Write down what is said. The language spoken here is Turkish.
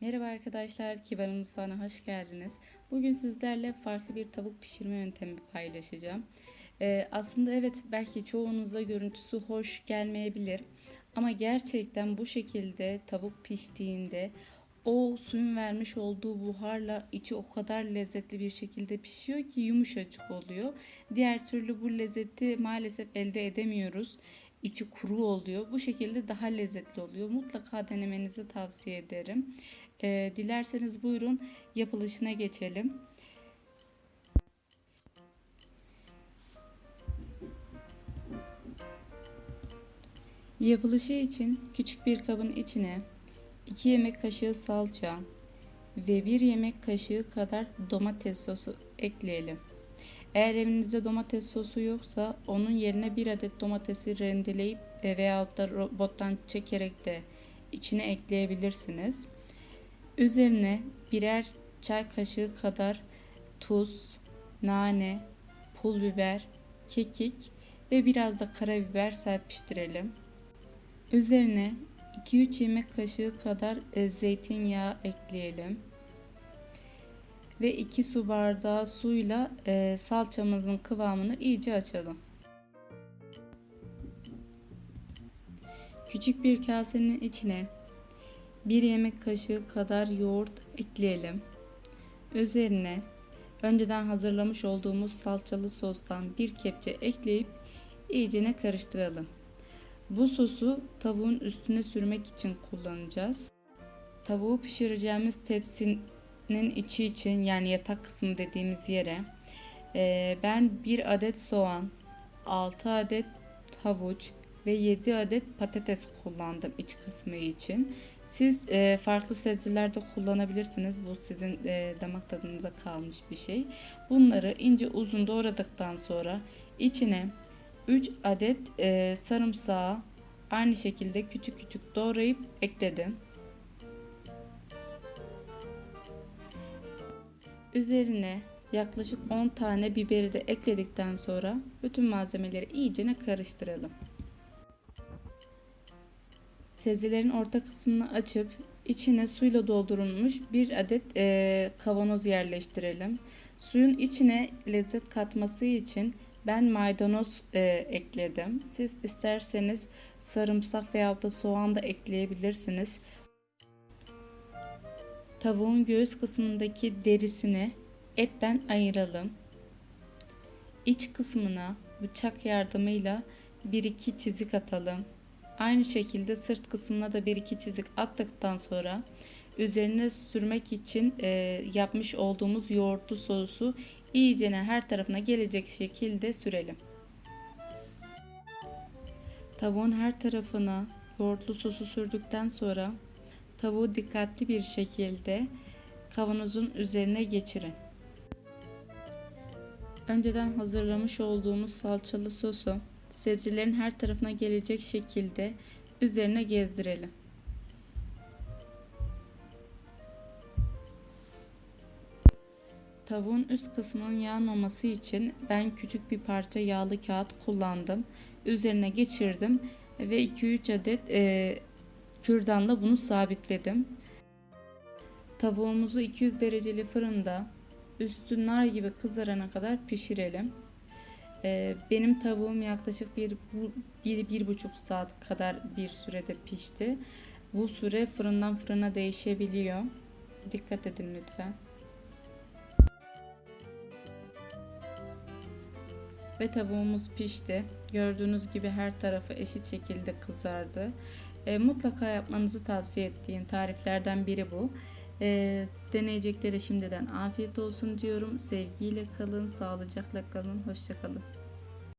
Merhaba arkadaşlar, Kibar'ın mutfağına hoş geldiniz. Bugün sizlerle farklı bir tavuk pişirme yöntemi paylaşacağım. Ee, aslında evet belki çoğunuza görüntüsü hoş gelmeyebilir. Ama gerçekten bu şekilde tavuk piştiğinde o suyun vermiş olduğu buharla içi o kadar lezzetli bir şekilde pişiyor ki yumuşacık oluyor. Diğer türlü bu lezzeti maalesef elde edemiyoruz. İçi kuru oluyor. Bu şekilde daha lezzetli oluyor. Mutlaka denemenizi tavsiye ederim. Ee, dilerseniz buyurun yapılışına geçelim. Yapılışı için küçük bir kabın içine 2 yemek kaşığı salça ve 1 yemek kaşığı kadar domates sosu ekleyelim. Eğer evinizde domates sosu yoksa onun yerine bir adet domatesi rendeleyip e, veyahut da robottan çekerek de içine ekleyebilirsiniz. Üzerine birer çay kaşığı kadar tuz, nane, pul biber, kekik ve biraz da karabiber serpiştirelim. Üzerine 2-3 yemek kaşığı kadar e, zeytinyağı ekleyelim. Ve 2 su bardağı suyla e, salçamızın kıvamını iyice açalım. Küçük bir kasenin içine 1 yemek kaşığı kadar yoğurt ekleyelim. Üzerine önceden hazırlamış olduğumuz salçalı sostan bir kepçe ekleyip iyicene karıştıralım. Bu sosu tavuğun üstüne sürmek için kullanacağız. Tavuğu pişireceğimiz tepsinin içi için yani yatak kısmı dediğimiz yere ben 1 adet soğan, 6 adet havuç ve 7 adet patates kullandım iç kısmı için. Siz e, farklı sebzeler de kullanabilirsiniz. Bu sizin e, damak tadınıza kalmış bir şey. Bunları ince uzun doğradıktan sonra içine 3 adet e, sarımsağı aynı şekilde küçük küçük doğrayıp ekledim. Üzerine yaklaşık 10 tane biberi de ekledikten sonra bütün malzemeleri iyicene karıştıralım. Sebzelerin orta kısmını açıp içine suyla doldurulmuş bir adet e, kavanoz yerleştirelim. Suyun içine lezzet katması için ben maydanoz e, ekledim. Siz isterseniz sarımsak veya da soğan da ekleyebilirsiniz. Tavuğun göğüs kısmındaki derisini etten ayıralım. İç kısmına bıçak yardımıyla bir iki çizik atalım. Aynı şekilde sırt kısmına da bir iki çizik attıktan sonra üzerine sürmek için e, yapmış olduğumuz yoğurtlu sosu iyicene her tarafına gelecek şekilde sürelim. Tavuğun her tarafına yoğurtlu sosu sürdükten sonra tavuğu dikkatli bir şekilde kavanozun üzerine geçirin. Önceden hazırlamış olduğumuz salçalı sosu sebzelerin her tarafına gelecek şekilde üzerine gezdirelim. Tavuğun üst kısmının yanmaması için ben küçük bir parça yağlı kağıt kullandım. Üzerine geçirdim ve 2-3 adet e, kürdanla bunu sabitledim. Tavuğumuzu 200 dereceli fırında üstü nar gibi kızarana kadar pişirelim. E, benim tavuğum yaklaşık bir, bir, bir buçuk saat kadar bir sürede pişti. Bu süre fırından fırına değişebiliyor. Dikkat edin lütfen. Ve tavuğumuz pişti. Gördüğünüz gibi her tarafı eşit şekilde kızardı. E, mutlaka yapmanızı tavsiye ettiğim tariflerden biri bu. E, deneyeceklere şimdiden afiyet olsun diyorum. Sevgiyle kalın, sağlıcakla kalın, hoşçakalın.